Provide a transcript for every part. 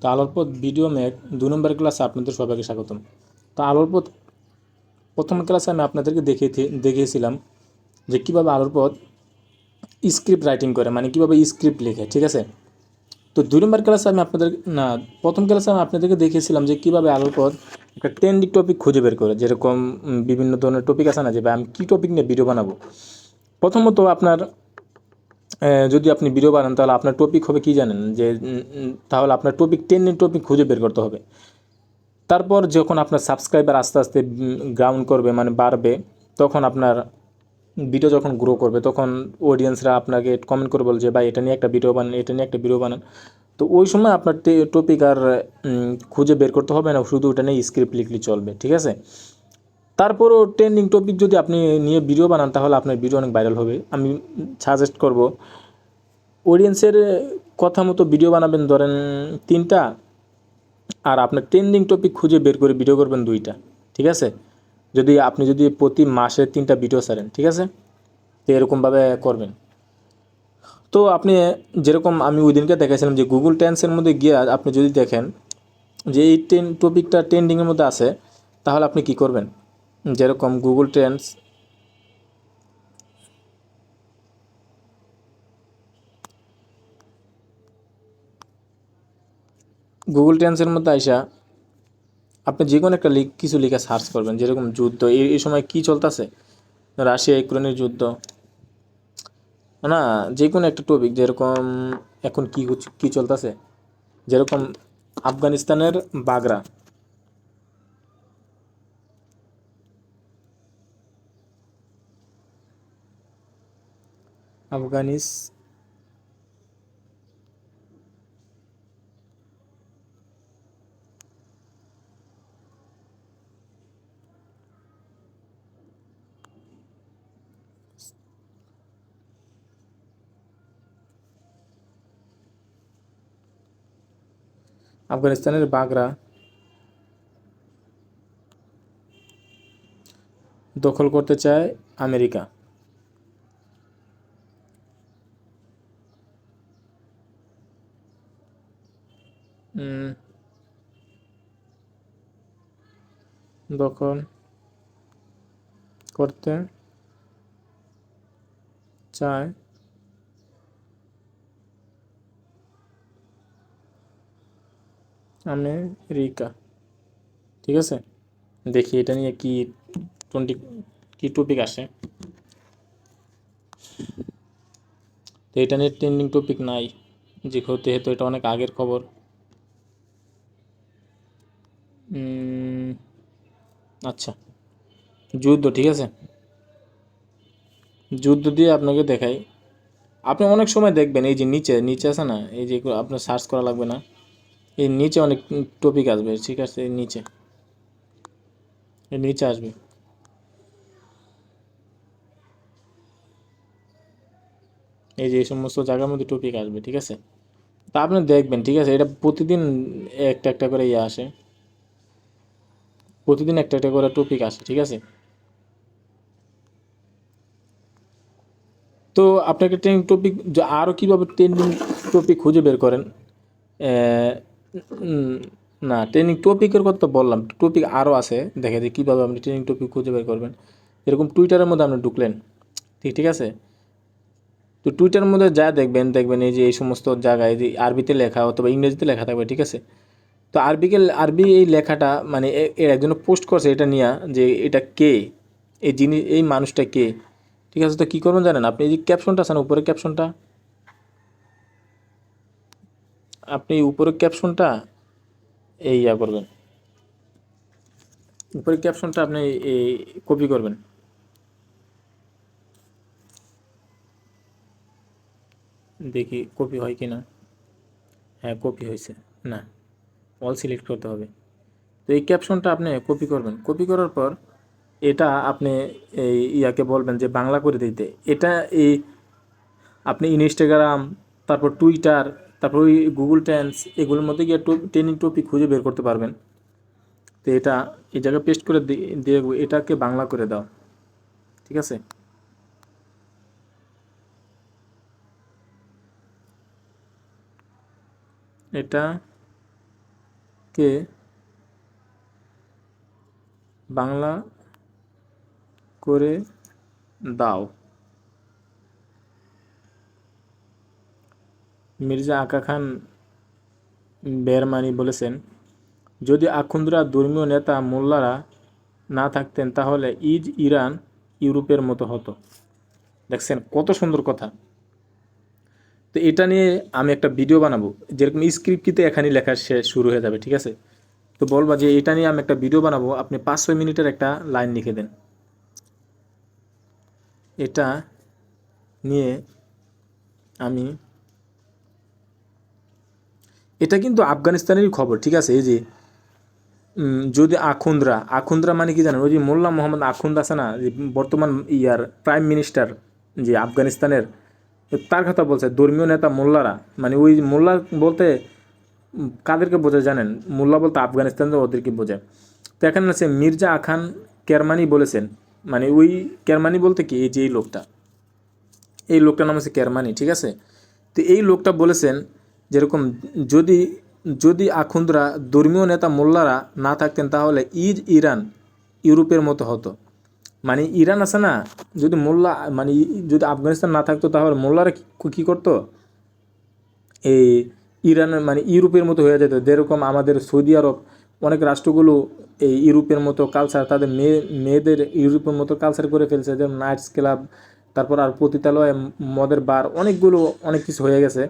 তো আলোর পথ ভিডিও ম্যাক দু নম্বর ক্লাসে আপনাদের সবাইকে স্বাগতম। তো আলোর পথ প্রথম ক্লাসে আমি আপনাদেরকে দেখিয়ে দেখিয়েছিলাম যে কীভাবে আলোর পথ স্ক্রিপ্ট রাইটিং করে মানে কীভাবে স্ক্রিপ্ট লেখে, ঠিক আছে? তো দুই নম্বর ক্লাসে আমি আপনাদের, না, প্রথম ক্লাসে আমি আপনাদেরকে দেখিয়েছিলাম যে কীভাবে আলোর পথ একটা ট্রেন্ডিং টপিক খুঁজে বের করে, যেরকম বিভিন্ন ধরনের টপিক আছে না, যে আমি কী টপিক নিয়ে ভিডিও বানাবো? প্রথমত আপনার যদি আপনি ভিডিও বানান, তাহলে আপনার টপিক হবে কি জানেন? যে তাহলে আপনার টপিক ট্রেন্ডিং টপিক খুঁজে বের করতে হবে। তারপর যখন আপনার সাবস্ক্রাইবার আস্তে আস্তে গ্রাউন্ড করবে মানে বাড়বে, তখন আপনার ভিডিও যখন গ্রো করবে, তখন অডিয়েন্সরা আপনাকে কমেন্ট করে বলছে ভাই, এটা নিয়ে একটা ভিডিও বানান, এটা নিয়ে একটা ভিডিও বানান। তো ওই সময় আপনার টপিক আর খুঁজে বের করতে হবে না, শুধু ওটা নিয়ে স্ক্রিপ্ট লিখলে চলবে, ঠিক আছে? তারপরও ট্রেন্ডিং টপিক যদি আপনি নিয়ে ভিডিও বানান, তাহলে আপনার ভিডিও অনেক ভাইরাল হবে। আমি সাজেস্ট করব অডিয়েন্সের কথা মতো ভিডিও বানাবেন, ধরেন তিনটা, আর আপনার ট্রেন্ডিং টপিক খুঁজে বের করে ভিডিও করবেন দুইটা, ঠিক আছে? যদি আপনি যদি প্রতি মাসে তিনটা ভিডিও ছাড়েন, ঠিক আছে? তো এরকমভাবে করবেন। তো আপনি যেরকম আমি ওই দিনকে দেখাইছিলাম যে গুগল টেন্সের মধ্যে গিয়ে আপনি যদি দেখেন যে এই টপিকটা ট্রেন্ডিংয়ের মধ্যে আছে, তাহলে আপনি কি করবেন? যেরকম গুগল ট্রেন্ডস গুগল ট্রেন্ডসের মধ্যে আইসা আপনি যে কোনো একটা লিখ কিছু লিখে সার্চ করবেন, যেরকম যুদ্ধ। এই এই সময় কী চলতেছে? রাশিয়া, ইউক্রেনের যুদ্ধ। না যে কোনো একটা টপিক যেরকম এখন কী কী চলতেছে? যেরকম আফগানিস্তানের বাগরা। আফগানিস আফগানিস্তানের বাগরা দখল করতে চায় আমেরিকা। দখল করতে চায়। আমেরিকা। ঠিক আছে? দেখি এটা নিয়ে কি টোয়েন্টি কি টপিক আসে। তো এটা নিয়ে ট্রেন্ডিং টপিক নাই। যেহেতু এটা অনেক আগের খবর। আচ্ছা। যুদ্ধ, ঠিক আছে? যুদ্ধ দিয়ে আপনাকে দেখাই। আপনি অনেক সময় দেখবেন, এই যে নিচে নিচে আছে না, এই যে আপনার সার্চ করা লাগবে না। এই নিচে অনেক টপিক আসবে, ঠিক আছে? এই নিচে। এই নিচে আসবে। এই যে এই সমস্ত জায়গার মধ্যে টপিক আসবে, ঠিক আছে? তা আপনি দেখবেন, ঠিক আছে? এটা প্রতিদিন একটা একটা করে ইয়ে আসে। প্রতিদিন একটা একটা করে টপিক আসে, ঠিক আছে? তো আপনাকে ট্রেনিং টপিক আরও কীভাবে ট্রেন্ডিং টপিক খুঁজে বের করেন? না ট্রেনিং টপিকের কথা বললাম টপিক আরও আছে, দেখে যে কীভাবে আপনি ট্রেনিং টপিক খুঁজে বের করবেন। এরকম টুইটারের মধ্যে আপনি ঢুকলেন, ঠিক ঠিক আছে? তো টুইটারের মধ্যে যা দেখবেন দেখবেন এই যে এই সমস্ত জায়গায় যে আরবিতে লেখা অথবা ইংরেজিতে লেখা থাকবে, ঠিক আছে? তো আরবিকে আরবি এই লেখাটা মানে এর একজন পোস্ট করছে এটা নিয়ে যে এটা কে? এই জিনিস এই মানুষটা কে? ঠিক আছে, তো কী করবেন জানেন? আপনি এই যে ক্যাপশনটা আছে না উপরে ক্যাপশনটা আপনি উপরে ক্যাপশনটা এই ইয়া করবেন। উপরে ক্যাপশনটা আপনি এই কপি করবেন। দেখি কপি হয় কি না হ্যাঁ কপি হয়েছে। না। অল সিলেক্ট করতে হবে। তো এই ক্যাপশনটা আপনি কপি করবেন। কপি করার পর এটা আপনি এই ইয়াকে বলবেন যে বাংলা করে দিতে। এটা এই আপনি ইনস্টাগ্রাম তারপর টুইটার তারপর ওই গুগল ট্রেন্ডস এগুলোর মধ্যে গিয়ে ট্রেনিং টপিক খুঁজে বের করতে পারবেন। তো এটা, এই জায়গায় পেস্ট করে দিয়ে এটাকে বাংলা করে দাও। ঠিক আছে? এটা কে? বাংলা করে দাও। মির্জা আকা খান বেরমানি বলেছেন, যদি আখুন্দরা ধর্মীয় নেতা মোল্লারা না থাকতেন তাহলে ইজ ইরান ইউরোপের মতো হতো। দেখছেন কত সুন্দর কথা। তো এটা নিয়ে আমি একটা ভিডিও বানাবো, যেরকম স্ক্রিপ্টটিতে এখানে লেখা শেষ শুরু হয়ে যাবে, ঠিক আছে? তো বলবা যে এটা নিয়ে আমি একটা ভিডিও বানাবো, আপনি পাঁচ ছয় মিনিটের একটা লাইন লিখে দেন। এটা নিয়ে আমি, এটা কিন্তু আফগানিস্তানেরই খবর, ঠিক আছে? এই যে যদি আখুন্দরা আখুন্দরা মানে কি জানেন? ওই যে মোল্লা মোহাম্মদ আখুন্দ আছে না, যে বর্তমান ইয়ার প্রাইম মিনিস্টার যে আফগানিস্তানের তার কথা বলছে, ধর্মীয় নেতা মোল্লারা। মানে ওই মোল্লা বলতে কাদেরকে বোঝায় জানেন? মোল্লা বলতে আফগানিস্তানের ওদেরকে বোঝায়। তো এখানে আছে মির্জা আখান কেরমানি বলেছেন। মানে ওই কেরমানি বলতে কি? এই যে এই লোকটা। এই লোকটার নাম হচ্ছে কেরমানি, ঠিক আছে? তো এই লোকটা বলেছেন যেরকম যদি যদি আখুন্দরা ধর্মীয় নেতা মোল্লারা না থাকতেন তাহলে ইজ ইরান ইউরোপের মতো হতো। মানে ইরান আছে না, যদি মোল্লা মানে যদি আফগানিস্তান না থাকতো তাহলে মোল্লারা কি- করতো? এই ইরান মানে ইউরোপের মতো হয়ে যেত। যেরকম আমাদের সৌদি আরব, অনেক রাষ্ট্রগুলো এই ইউরোপের মতো কালচার তাদের মেয়ে, মেয়েদের ইউরোপের মতো কালচার করে ফেলছে। যেমন নাইটস ক্লাব তারপর আর পতিতালয়, মদের বার, অনেকগুলো, অনেক কিছু হয়ে গেছে।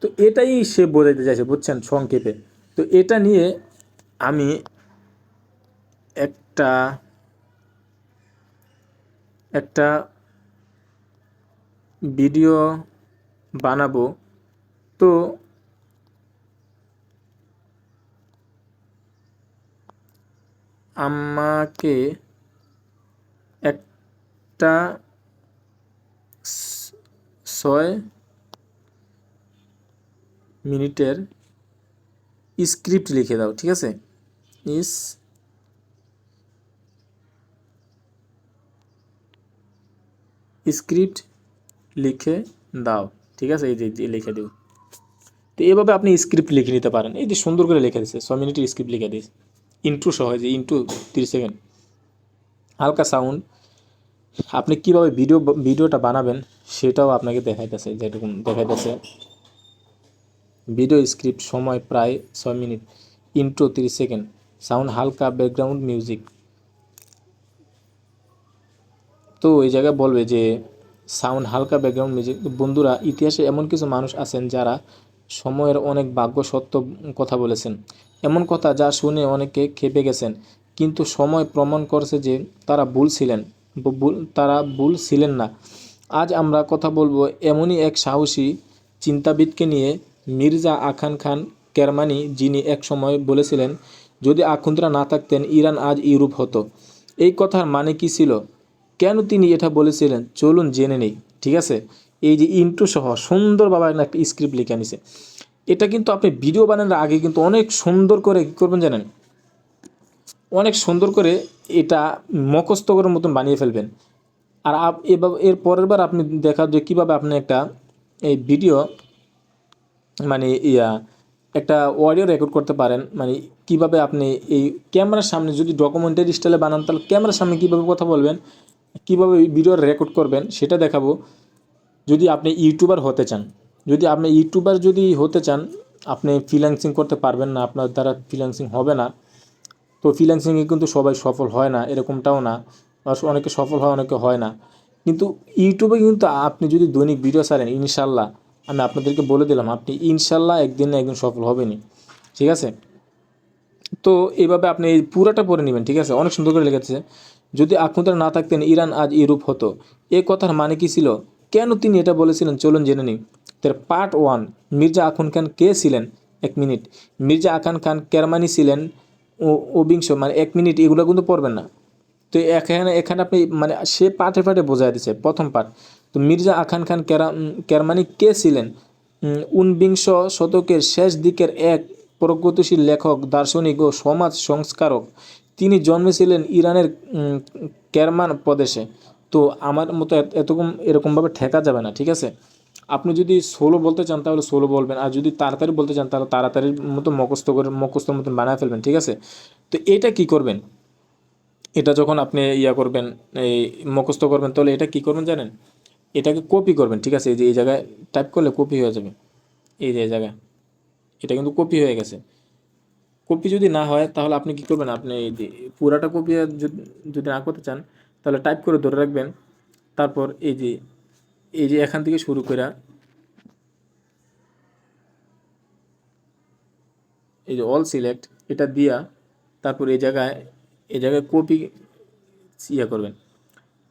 তো এটাই সে বোঝাইতে চাইছে, বুঝছেন সংক্ষেপে। তো এটা নিয়ে আমি একটা একটা ভিডিও বানাবো। তো আমাকে একটা ছয় মিনিটের স্ক্রিপ্ট লিখে দাও ঠিক আছে? ইস স্ক্রিপ্ট লিখে দাও। ঠিক আছে? এই যে লিখে দিও। তো এভাবে আপনি স্ক্রিপ্ট লিখে নিতে পারেন। এই যে সুন্দর করে লিখে দিচ্ছে ছয় মিনিটের স্ক্রিপ্ট লিখে দিয়েছে ইন্ট্রো সহ যে ইন্ট্রো তিরিশ সেকেন্ড হালকা সাউন্ড আপনি কীভাবে ভিডিও ভিডিওটা বানাবেন সেটাও আপনাকে দেখাইতেছে, যেরকম দেখাইতেছে। ভিডিও স্ক্রিপ্ট সময় প্রায় ছয় মিনিট। ইন্ট্রো তিরিশ সেকেন্ড সাউন্ড হালকা ব্যাকগ্রাউন্ড মিউজিক তো এই জায়গায় বলবে যে, সাউন্ড হালকা ব্যাকগ্রাউন্ড মিউজিক বন্ধুরা, ইতিহাসে এমন কিছু মানুষ আছেন যারা সময়ের অনেক ভাগ্য সত্য কথা বলেছেন। এমন কথা যা শুনে অনেকে খেপে গেছেন। কিন্তু সময় প্রমাণ করছে যে, তারা ভুল ছিলেন। তারা ভুল ছিলেন না। আজ আমরা কথা বলব এমনই এক সাহসী চিন্তাবিদকে নিয়ে, মির্জা আখান খান কেরমানি, যিনি এক সময় বলেছিলেন, যদি আখুন্দরা না থাকতেন, ইরান আজ ইউরোপ হতো। এই কথার মানে কি ছিল? কেন তিনি এটা বলেছিলেন? চলুন জেনে নেই, ঠিক আছে? এই যে ইন্ট্রো সহ সুন্দরভাবে একটা স্ক্রিপ্ট লিখে আনিছে। এটা কিন্তু আপনি ভিডিও বানানোর আগে কিন্তু অনেক সুন্দর করে কী করবেন জানেন? অনেক সুন্দর করে এটা মুখস্থ করার মতন বানিয়ে ফেলবেন। আর এর পরের বার আপনি দেখা যে কীভাবে আপনি একটা এই ভিডিও মানে ইয়া, একটা অডিও রেকর্ড করতে পারেন। মানে কীভাবে আপনি এই ক্যামেরার সামনে যদি ডকুমেন্টারি স্টাইলে বানান, তাহলে ক্যামেরার সামনে কীভাবে কথা বলবেন? কীভাবে ভিডিও রেকর্ড করবেন সেটা দেখাবো। যদি আপনি ইউটিউবার হতে চান, যদি আপনি ইউটিউবার যদি হতে চান, আপনি ফ্রিল্যান্সিং করতে পারবেন না, আপনার দ্বারা ফ্রিল্যান্সিং হবে না। তো ফ্রিল্যান্সিংয়ে কিন্তু সবাই সফল হয় না, এরকমটাও না। অনেকে সফল হয়, অনেকে হয় না। কিন্তু ইউটিউবে কিন্তু আপনি যদি দৈনিক ভিডিও ছাড়েন ইনশাল্লাহ আমি আপনাদেরকে বলে দিলাম, আপনি ইনশাল্লাহ একদিন না একদিন সফল হবেনি ঠিক আছে? তো এইভাবে আপনি পুরাটা পড়ে নেবেন, ঠিক আছে? অনেক সুন্দর করে লিখেছে যদি আখমুদার না থাকতেন ইরান আজ ইউরোপ হতো। এ কথার মানে কি ছিল? কেন তিনি এটা বলেছিলেন? চলুন জেনে নিই। তার part one Mirza Akhan Khan কে ছিলেন? এক minute. Mirza Akhan Khan Kermani ছিলেন। ও, অবিংশ মানে এক মিনিট, এগুলো কিন্তু পড়বেন না। তো এখানে এখানে আপনি মানে সে পাঠে পাঠে বোঝাই দিচ্ছে প্রথম পাঠ তো মির্জা আখান খান কেরা কেরমানি কে ছিলেন? ঊনবিংশ শতকের শেষ দিকের এক প্রগতিশীল লেখক, দার্শনিক ও সমাজ সংস্কারক। তিনি জন্মেছিলেন ইরানের কেরমান প্রদেশে। তো আমার মতো এত- এরকম এরকমভাবে ঠেকা যাবে না, ঠিক আছে? আপনি যদি সোলো বলতে চান তাহলে সোলো বলবেন, আর যদি তাড়াতাড়ি বলতে চান তাহলে তাড়াতাড়ির মতো মুখস্থ করে, মুখস্থর মতন বানায় ফেলবেন, ঠিক আছে? তো এটা কি করবেন? এটা যখন আপনি ইয়া করবেন, এই মুখস্থ করবেন, তাহলে এটা কি করবেন জানেন? এটাকে কপি করবেন, ঠিক আছে? এই যে, এই জায়গায় টাইপ করলে কপি হয়ে যাবে। এই যে, এই জায়গায়। এটা কিন্তু কপি হয়ে গেছে। কপি যদি না হয়, তাহলে আপনি কি করবেন? আপনি পুরাটা কপি যদি না করতে চান, তাহলে টাইপ করে ধরে রাখবেন। তারপর এই যে এই যে এখান থেকে শুরু করে, এই যে অল সিলেক্ট এটা দিয়া তারপর এই জায়গায় এই জায়গায় কপি ইয়ে করবেন।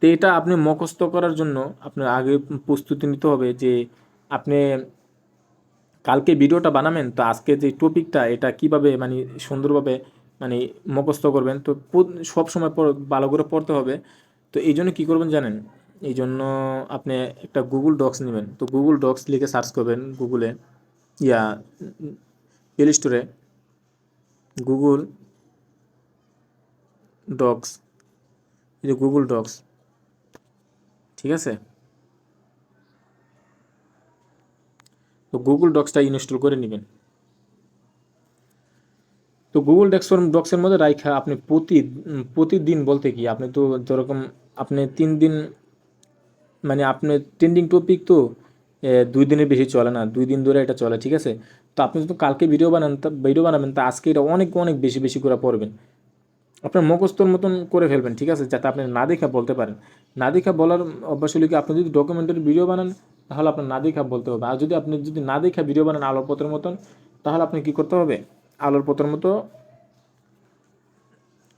তো এটা আপনি মুখস্থ করার জন্য আপনার আগে প্রস্তুতি নিতে হবে যে আপনি কালকে ভিডিওটা বানাবেন, তো আজকে যে টপিকটা, এটা কীভাবে মানে সুন্দরভাবে মানে মুখস্থ করবেন, তো সব সময় ভালো করে পড়তে হবে। তো এই জন্য কী করবেন জানেন? এই জন্য আপনি একটা গুগল ডক্স নেবেন। তো গুগল ডক্স লিখে সার্চ করবেন গুগলে ইয়া প্লে স্টোরে গুগল ডক্স এই যে গুগল ডক্স ঠিক আছে? তো গুগল ডক্সটা ইনস্টল করে নেবেন। তো গুগল ডেক্স ডক্সের মধ্যে রাইখা আপনি প্রতি, প্রতিদিন বলতে কি, আপনি তো যেরকম আপনি তিন দিন মানে আপনি ট্রেন্ডিং টপিক তো দুই দিনের বেশি চলে না, দুই দিন ধরে এটা চলে, ঠিক আছে? তো আপনি যদি কালকে ভিডিও বানান ভিডিও বানাবেন, তা আজকে এটা অনেক অনেক বেশি বেশি করে পড়বেন। আপনার মুখস্থর মতন করে ফেলবেন, ঠিক আছে? যাতে আপনি না দেখা বলতে পারেন। না দেখা বলার অভ্যাস হলে কি, আপনি যদি ডকুমেন্টারি ভিডিও বানান তাহলে আপনার না দেখা বলতে হবে। আর যদি আপনি যদি না দেখা ভিডিও বানান আলোর পথের মতন, তাহলে আপনি কি করতে হবে? আলোর পথের মতো,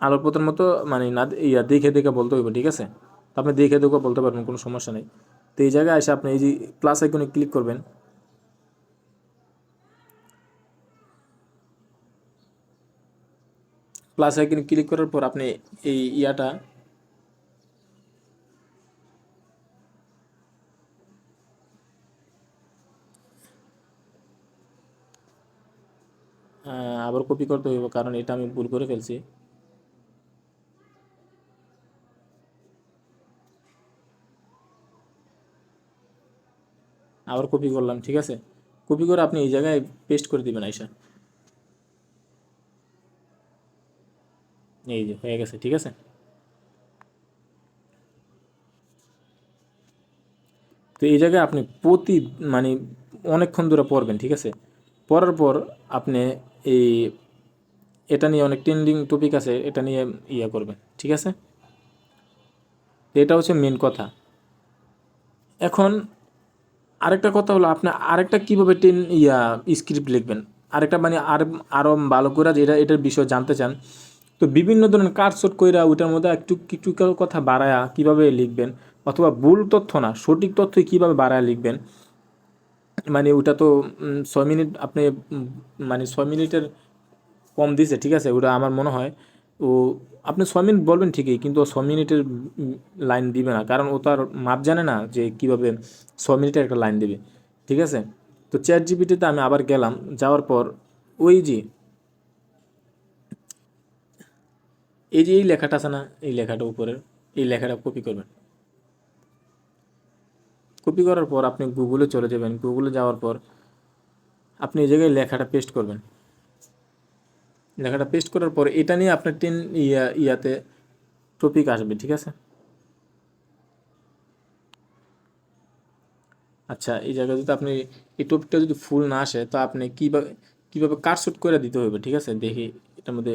আলোর পথের মতো মানে না ইয়া দেখে দেখে বলতে হবে ঠিক আছে? আপনি দেখে দেখে বলতে পারবেন, কোনো সমস্যা নেই। তো এই জায়গায় এসে আপনি এই যে প্লাস আইকনে ক্লিক করবেন। প্লাস আইকনে ক্লিক করার পর আপনি এই ইয়াটা আবার কপি করতে হইব, কারণ এটা আমি ভুল করে ফেলছি। আবার কপি করলাম, ঠিক আছে? কপি করে আপনি এই জায়গায় পেস্ট করে দিবেন আইসা। এই যে, হয়ে গেছে, ঠিক আছে? তো এই জায়গায় আপনি প্রতি মানে অনেকক্ষণ ধরে পড়বেন, ঠিক আছে? পড়ার পর আপনি এই, এটা নিয়ে অনেক ট্রেন্ডিং টপিক আছে, এটা নিয়ে ইয়া করবেন, ঠিক আছে? এটা হচ্ছে মেন কথা। এখন আরেকটা কথা হলো, আপনি আরেকটা কীভাবে টেন ইয়া স্ক্রিপ্ট লিখবেন? আরেকটা মানে আর আরও ভালো করে যেটা এটার বিষয় জানতে চান। তো বিভিন্ন ধরনের কাটশট কইরা ওইটার মধ্যে একটু, কিছু কথা বাড়ায়া কীভাবে লিখবেন? অথবা ভুল তথ্য না, সঠিক তথ্য কীভাবে বাড়ায় লিখবেন? মানে ওটা তো ছয় মিনিট আপনি মানে ছয় মিনিটের কম দিছে, ঠিক আছে? ওটা আমার মনে হয়। ও, আপনি ছয় মিনিট বলবেন ঠিকই, কিন্তু ছ মিনিটের লাইন দিবে না, কারণ ও তার মাপ জানে না যে কীভাবে ছ মিনিটের একটা লাইন দেবে, ঠিক আছে? তো চ্যাট জিপিটিতে আমি আবার গেলাম, যাওয়ার পর ওই যে, এই যে এই লেখাটা আছে না, এই লেখাটা উপরের, এই লেখাটা কপি করবেন। কপি করার পর আপনি গুগলে চলে যাবেন। গুগলে যাওয়ার পর আপনি এই জায়গায় লেখাটা পেস্ট করবেন। লেখাটা পেস্ট করার পর এটা নিয়ে আপনার টেন ইয়া, ইয়াতে টপিক আসবে, ঠিক আছে? আচ্ছা এই জায়গায় যদি আপনি, এই টপিকটা যদি ফুল না আসে, তো আপনি কীভাবে কীভাবে কাটশুট করে দিতে হবে, ঠিক আছে? দেখি, এটার মধ্যে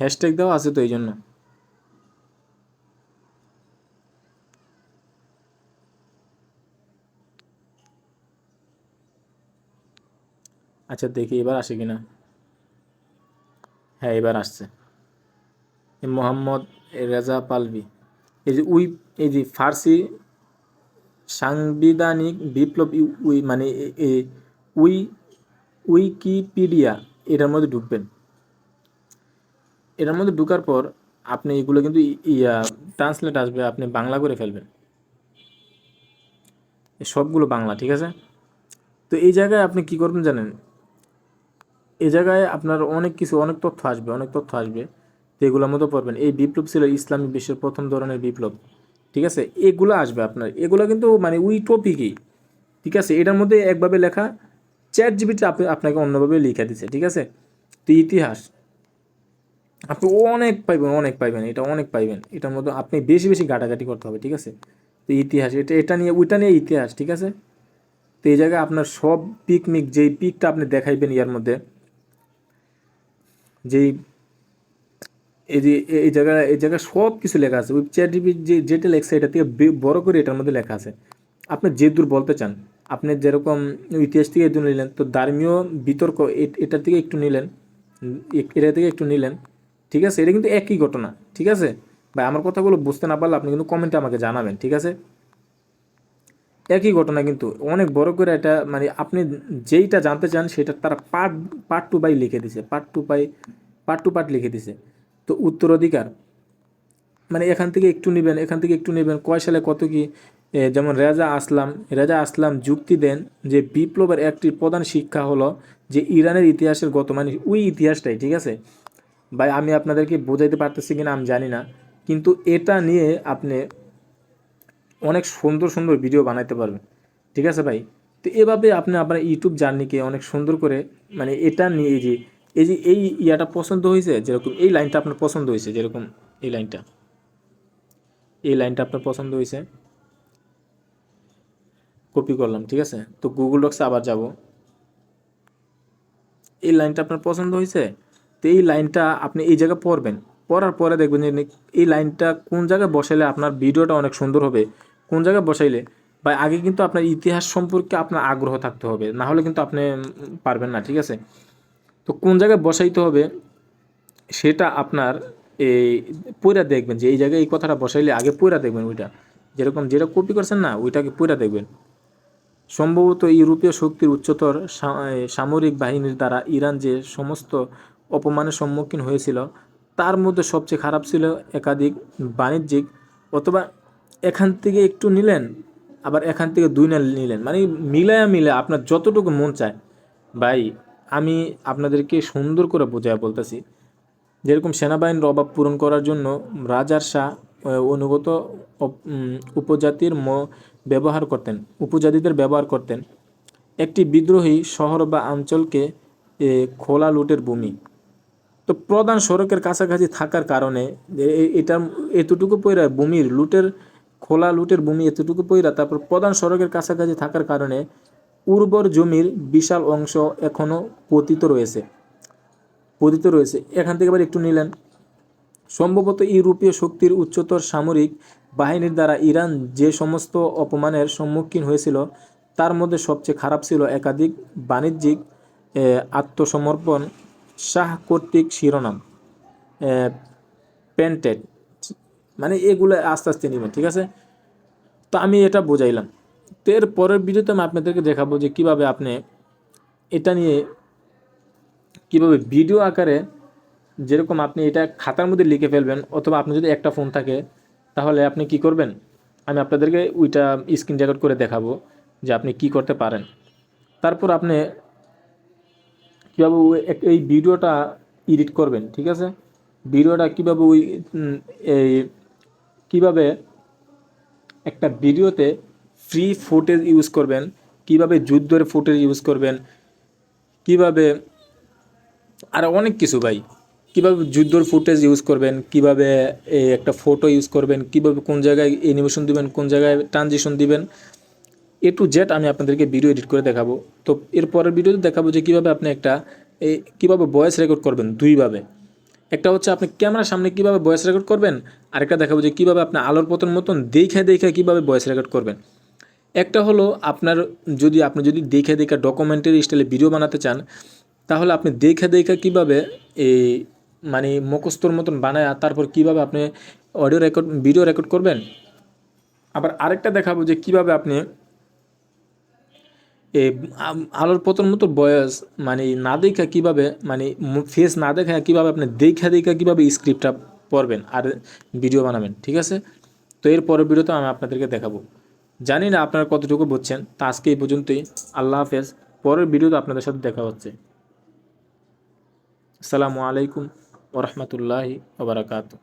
হ্যাশট্যাগ দেওয়া আছে তো এই জন্য। আচ্ছা দেখি এবার আসে কিনা। হ্যাঁ এবার আসছে। মোহাম্মদ রেজা পালভি। এই যে উই, এই যে ফার্সি সাংবিধানিক বিপ্লব উই মানে উই, উইকিপিডিয়া, এটার মধ্যে ঢুকবেন। এটার মধ্যে ঢুকার পর আপনি এগুলো কিন্তু ইয়া ট্রান্সলেট আসবে, আপনি বাংলা করে ফেলবেন। সবগুলো বাংলা, ঠিক আছে? তো এই জায়গায় আপনি কি করবেন জানেন? এই জায়গায় আপনার অনেক কিছু, অনেক তথ্য আসবে, অনেক তথ্য আসবে তো এগুলোর মতো পড়বেন। এই বিপ্লব ছিল ইসলামী বিশ্বের প্রথম ধরনের বিপ্লব, ঠিক আছে? এগুলো আসবে আপনার। এগুলো কিন্তু মানে উই টপিকই ঠিক আছে? এটার মধ্যে একভাবে লেখা চ্যাট জিবিটি আপনি, আপনাকে অন্যভাবে লিখে দিচ্ছে ঠিক আছে? তো ইতিহাস, আপনি অনেক পাইবেন অনেক পাইবেন, এটা অনেক পাইবেন। এটার মধ্যে আপনি বেশি বেশি ঘাটাঘাটি করতে হবে, ঠিক আছে? তো ইতিহাস, এটা এটা নিয়ে, ওইটা নিয়ে ইতিহাস, ঠিক আছে? তো এই জায়গায় আপনার সব পিকনিক যেই পিকটা আপনি দেখাইবেন ইয়ার মধ্যে যেই এই যে, এই জায়গায় এই জায়গায় সব কিছু লেখা আছে। ওই চ্যাট যে, যেটা লেখছে, এটা থেকে বড় করে এটার মধ্যে লেখা আছে। আপনি যে দূর বলতে চান, আপনি যেরকম ইতিহাস থেকে একটু নিলেন, তো ধর্মীয় বিতর্ক এ- এটার থেকে একটু নিলেন এটা থেকে একটু নিলেন, ঠিক আছে? এটা কিন্তু একই ঘটনা, ঠিক আছে? ভাই, আমার কথাগুলো বুঝতে না পারলে আপনি কিন্তু কমেন্টে আমাকে জানাবেন, ঠিক আছে? একই ঘটনা কিন্তু অনেক বড় করে এটা মানে আপনি যেইটা জানতে চান সেটা তারা পার্ট পার্ট টু বাই লিখে দিছে part two by part two part লিখে দিছে। তো উত্তরাধিকার মানে এখান থেকে একটু নেবেন, এখান থেকে একটু নেবেন, কয় সালে কত কি যেমন রেজা আসলাম রেজা আসলাম যুক্তি দেন যে বিপ্লবের একটি প্রধান শিক্ষা হলো যে ইরানের ইতিহাসের গত মানে ওই ইতিহাসটাই, ঠিক আছে? ভাই, আমি আপনাদেরকে বোঝাইতে পারতেছি কিনা আমি জানি না, কিন্তু এটা নিয়ে আপনি অনেক সুন্দর সুন্দর ভিডিও বানাইতে পারবেন। ঠিক আছে ভাই? তো এভাবে আপনি আপনার ইউটিউব জার্নিকে অনেক সুন্দর করে মানে এটা নিয়ে যে, এই যে এই ইয়াটা পছন্দ হয়েছে, যেরকম এই লাইনটা আপনার পছন্দ হয়েছে, যেরকম এই লাইনটা। এই লাইনটা আপনার পছন্দ হয়েছে। কপি করলাম, ঠিক আছে? তো গুগল ডক্সে আবার যাব। এই লাইনটা আপনার পছন্দ হয়েছে? তো এই লাইনটা আপনি এই জায়গায় পড়বেন। পড়ার পরে দেখবেন যে এই লাইনটা কোন জায়গায় বসালে আপনার ভিডিওটা অনেক সুন্দর হবে। কোন জায়গায় বসাইলে? বা আগে কিন্তু আপনার ইতিহাস সম্পর্কে আপনার আগ্রহ থাকতে হবে। না হলে কিন্তু আপনি পারবেন না, ঠিক আছে? তো কোন জায়গায় বসাইতে হবে? সেটা আপনার এই পইরা দেখবেন যে এই জায়গায় এই কথাটা বসাইলে আগে পইরা দেখবেন ওইটা। যেরকম যেটা কপি করছেন না, ওইটাকে পইরা দেখবেন। সম্ভবত ইউরোপীয় শক্তির উচ্চতর সামরিক বাহিনীর দ্বারা ইরান যে সমস্ত অপমানের সম্মুখীন হয়েছিল, তার মধ্যে সবচেয়ে খারাপ ছিল একাধিক বাণিজ্যিক অথবা এখান থেকে একটু নিলেন, আবার এখান থেকে দুই নাল নিলেন। মানে মিলায়া মিলে আপনার যতটুকু মন চায়। ভাই, আমি আপনাদেরকে সুন্দর করে বোঝায় বলতেছি, যেরকম সেনাবাহিনীর অভাব পূরণ করার জন্য রাজার শাহ অনুগত উপজাতির ম, ব্যবহার করতেন, উপজাতিদের ব্যবহার করতেন। একটি বিদ্রোহী শহর বা অঞ্চলকে খোলা লুটের ভূমি। তো প্রধান সড়কের কাছাকাছি থাকার কারণে এটা এতটুকু পইরা ভূমির লুটের খোলা লুটের ভূমি এতটুকু পইরা তারপর প্রধান সড়কের কাছাকাছি থাকার কারণে উর্বর জমির বিশাল অংশ এখনও পতিত রয়েছে পতিত রয়েছে। এখান থেকে আবার একটু নিলেন। সম্ভবত ইউরোপীয় শক্তির উচ্চতর সামরিক বাহিনীর দ্বারা ইরান যে সমস্ত অপমানের সম্মুখীন হয়েছিল, তার মধ্যে সবচেয়ে খারাপ ছিল একাধিক বাণিজ্যিক আত্মসমর্পণ শাহ কর্তৃক শিরোনাম পেন্টেড। মানে এগুলো আস্তে আস্তে নেবেন, ঠিক আছে? তো আমি এটা বোঝাইলাম। তো এর পরের ভিডিওতে আমি আপনাদেরকে দেখাবো যে কীভাবে আপনি এটা নিয়ে কীভাবে ভিডিও আকারে যেরকম আপনি এটা খাতার মধ্যে লিখে ফেলবেন, অথবা আপনি যদি একটা ফোন থাকে, তাহলে আপনি কি করবেন? আমি আপনাদেরকে ওইটা স্ক্রিন রেকর্ড করে দেখাবো যে আপনি কি করতে পারেন। তারপর আপনি কীভাবে এই ভিডিওটা এডিট করবেন, ঠিক আছে? ভিডিওটা কীভাবে ওই এই কীভাবে একটা ভিডিওতে ফ্রি ফুটেজ ইউজ করবেন, কীভাবে যুদ্ধের ফুটেজ ইউজ করবেন, কীভাবে আর অনেক কিছু ভাই। কীভাবে যুদ্ধর ফুটেজ ইউজ করবেন, কীভাবে একটা ফটো ইউজ করবেন, কীভাবে কোন জায়গায় অ্যানিমেশন দিবেন, কোন জায়গায় ট্রানজিশন দিবেন এ টু জেড আমি আপনাদেরকে ভিডিও এডিট করে দেখাবো। তো এর পরের ভিডিওতে দেখাবো যে কীভাবে আপনি একটা এই কীভাবে ভয়েস রেকর্ড করবেন দুইভাবে। একটা হচ্ছে আপনি ক্যামেরার সামনে কীভাবে ভয়েস রেকর্ড করবেন, আরেকটা দেখাবো যে কীভাবে আপনি আলোর পতন মতন দেখে দেখে কীভাবে ভয়েস রেকর্ড করবেন। একটা হলো আপনার যদি, আপনি যদি দেখে দেখে ডকুমেন্টারি স্টাইলে ভিডিও বানাতে চান, তাহলে আপনি দেখে দেখে কীভাবে এই মানে মুখস্থর মতন বানায় তারপর কীভাবে আপনি অডিও রেকর্ড ভিডিও রেকর্ড করবেন। আবার আরেকটা দেখাবো যে কীভাবে আপনি এ আলোর পতন মতো বয়স মানে না দেখা কীভাবে মানে ফেস না দেখা কীভাবে আপনি দেখা দেখা কীভাবে স্ক্রিপ্টটা পড়বেন আর ভিডিও বানাবেন, ঠিক আছে? তো এর পরের ভিডিওতে আমি আপনাদেরকে দেখাবো। জানি না আপনারা কতটুকু বুঝছেন, তা আজকে এই পর্যন্তই। আল্লাহ হাফেজ। পরের ভিডিওতে আপনাদের সাথে দেখা হচ্ছে। আসসালামু আলাইকুম ওরহমতুল্লাহি ওবরাকাতু